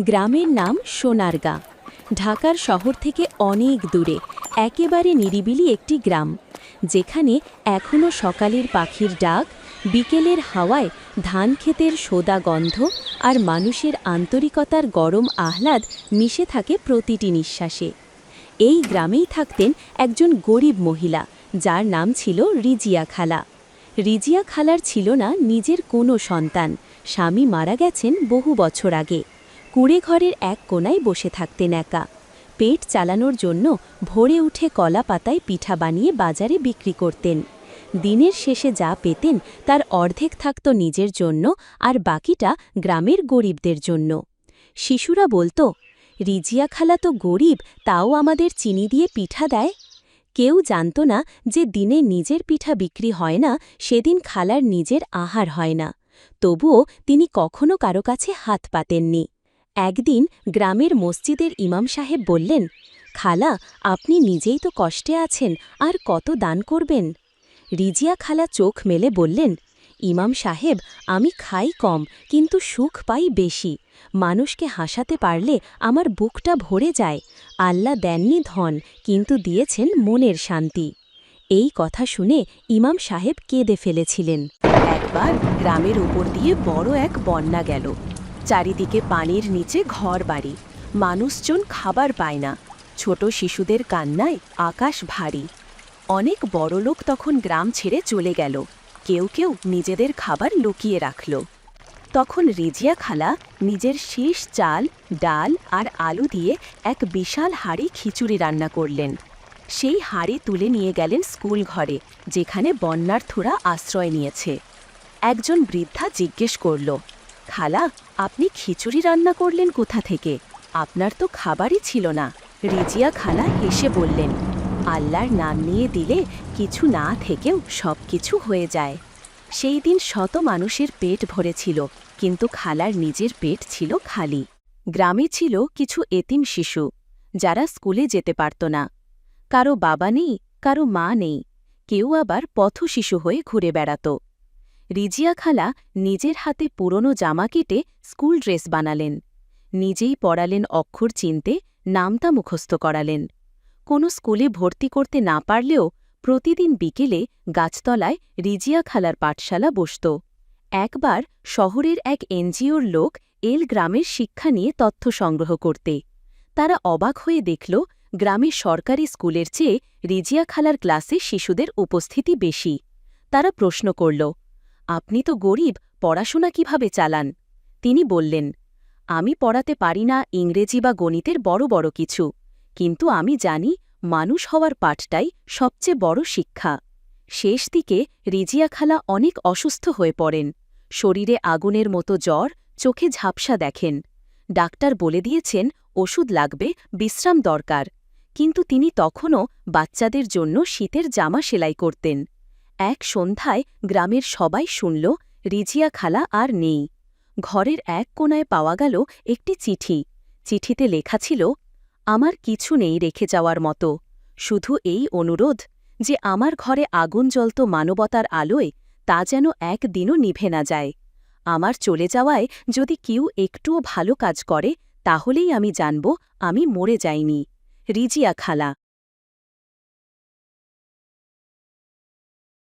গ্রামের নাম সোনারগাঁ। ঢাকার শহর থেকে অনেক দূরে, একেবারে নিরিবিলি একটি গ্রাম, যেখানে এখনও সকালের পাখির ডাক, বিকেলের হাওয়ায় ধান ক্ষেতের সোদা গন্ধ আর মানুষের আন্তরিকতার গরম আহ্লাদ মিশে থাকে প্রতিটি নিঃশ্বাসে। এই গ্রামেই থাকতেন একজন গরিব মহিলা, যার নাম ছিল রিজিয়া খালা। রিজিয়া খালার ছিল না নিজের কোনো সন্তান, স্বামী মারা গেছেন বহু বছর আগে। কুড়ে ঘরের এক কোনায় বসে থাকতেন একা। পেট চালানোর জন্য ভোরে উঠে কলা পাতায় পিঠা বানিয়ে বাজারে বিক্রি করতেন। দিনের শেষে যা পেতেন তার অর্ধেক থাকত নিজের জন্য আর বাকিটা গ্রামের গরিবদের জন্য। শিশুরা বলতো, রিজিয়া খালা তো গরিব, তাও আমাদের চিনি দিয়ে পিঠা দেয়? কেউ জানত না যে দিনে নিজের পিঠা বিক্রি হয় না, সেদিন খালার নিজের আহার হয় না। তবুও তিনি কখনো কারও কাছে হাত পাতেননি। একদিন গ্রামের মসজিদের ইমাম সাহেব বললেন, খালা, আপনি নিজেই তো কষ্টে আছেন, আর কত দান করবেন? রিজিয়া খালা চোখ মেলে বললেন, ইমাম সাহেব, আমি খাই কম, কিন্তু সুখ পাই বেশি। মানুষকে হাসাতে পারলে আমার বুকটা ভরে যায়। আল্লাহ দেননি ধন, কিন্তু দিয়েছেন মনের শান্তি। এই কথা শুনে ইমাম সাহেব কেঁদে ফেলেছিলেন। একবার গ্রামের উপর দিয়ে বড় এক বন্যা গেল। চারিদিকে পানির নিচে ঘর বাড়ি মানুষজন খাবার পায় না। ছোট শিশুদের কান্নায় আকাশ ভারী। অনেক বড় লোক তখন গ্রাম ছেড়ে চলে গেল। কেউ কেউ নিজেদের খাবার লুকিয়ে রাখল। তখন রিজিয়া খালা নিজের শেষ, চাল, ডাল আর আলু দিয়ে এক বিশাল হাড়ি খিচুড়ি রান্না করলেন। সেই হাড়ি তুলে নিয়ে গেলেন স্কুল ঘরে, যেখানে বন্যার্থরা আশ্রয় নিয়েছে। একজন বৃদ্ধা জিজ্ঞেস করল খালা, আপনি খিচুড়ি রান্না করলেন কোথা থেকে? আপনার তো খাবারই ছিল না। রিজিয়া খালা হেসে বললেন, আল্লাহর নাম নিয়ে দিলে কিছু না থেকেও সব কিছু হয়ে যায়। সেই দিন শত মানুষের পেট ভরেছিল, কিন্তু খালার নিজের পেট ছিল খালি। গ্রামে ছিল কিছু এতিম শিশু, যারা স্কুলে যেতে পারত না। কারও বাবা নেই, কারও মা নেই। কেউ আবার পথশিশু হয়ে ঘুরে বেড়াত। রিজিয়া খালা নিজের হাতে পুরনো জামা কেটে স্কুল ড্রেস বানালেন। নিজেই পড়ালেন অক্ষর চিনতে, নামতা মুখস্থ করালেন। কোনো স্কুলে ভর্তি করতে না পারলেও প্রতিদিন বিকেলে গাছতলায় রিজিয়া খালার পাঠশালা বসত। একবার শহরের এক এনজিওর লোক এল গ্রামের শিক্ষা নিয়ে তথ্য সংগ্রহ করতে। তারা অবাক হয়ে দেখল গ্রামের সরকারি স্কুলের চেয়ে রিজিয়া খালার ক্লাসে শিশুদের উপস্থিতি বেশি। তারা প্রশ্ন করল আপনি তো গরিব, পড়াশোনা কীভাবে চালান? তিনি বললেন, আমি পড়াতে পারি না ইংরেজি বা গণিতের বড় বড় কিছু, কিন্তু আমি জানি মানুষ হওয়ার পাঠটাই সবচেয়ে বড় শিক্ষা। শেষ দিকে রিজিয়া খালা অনেক অসুস্থ হয়ে পড়েন, শরীরে আগুনের মতো জ্বর, চোখে ঝাপসা দেখেন। ডাক্তার বলে দিয়েছেন, ওষুধ লাগবে, বিশ্রাম দরকার, কিন্তু তিনি তখনও বাচ্চাদের জন্য শীতের জামা সেলাই করতেন। এক সন্ধ্যায় গ্রামের সবাই শুনল, রিজিয়া খালা আর নেই। ঘরের এক কোনায় পাওয়া গেল একটি চিঠি। চিঠিতে লেখা ছিল, আমার কিছু নেই রেখে যাওয়ার মতো। শুধু এই অনুরোধ যে আমার ঘরে আগুন জ্বলত মানবতার আলোয়, তা যেন একদিনও নিভে না যায়। আমার চলে যাওয়ায় যদি কেউ একটুও ভালো কাজ করে, তাহলেই আমি জানব আমি মরে যাইনি। রিজিয়া খালা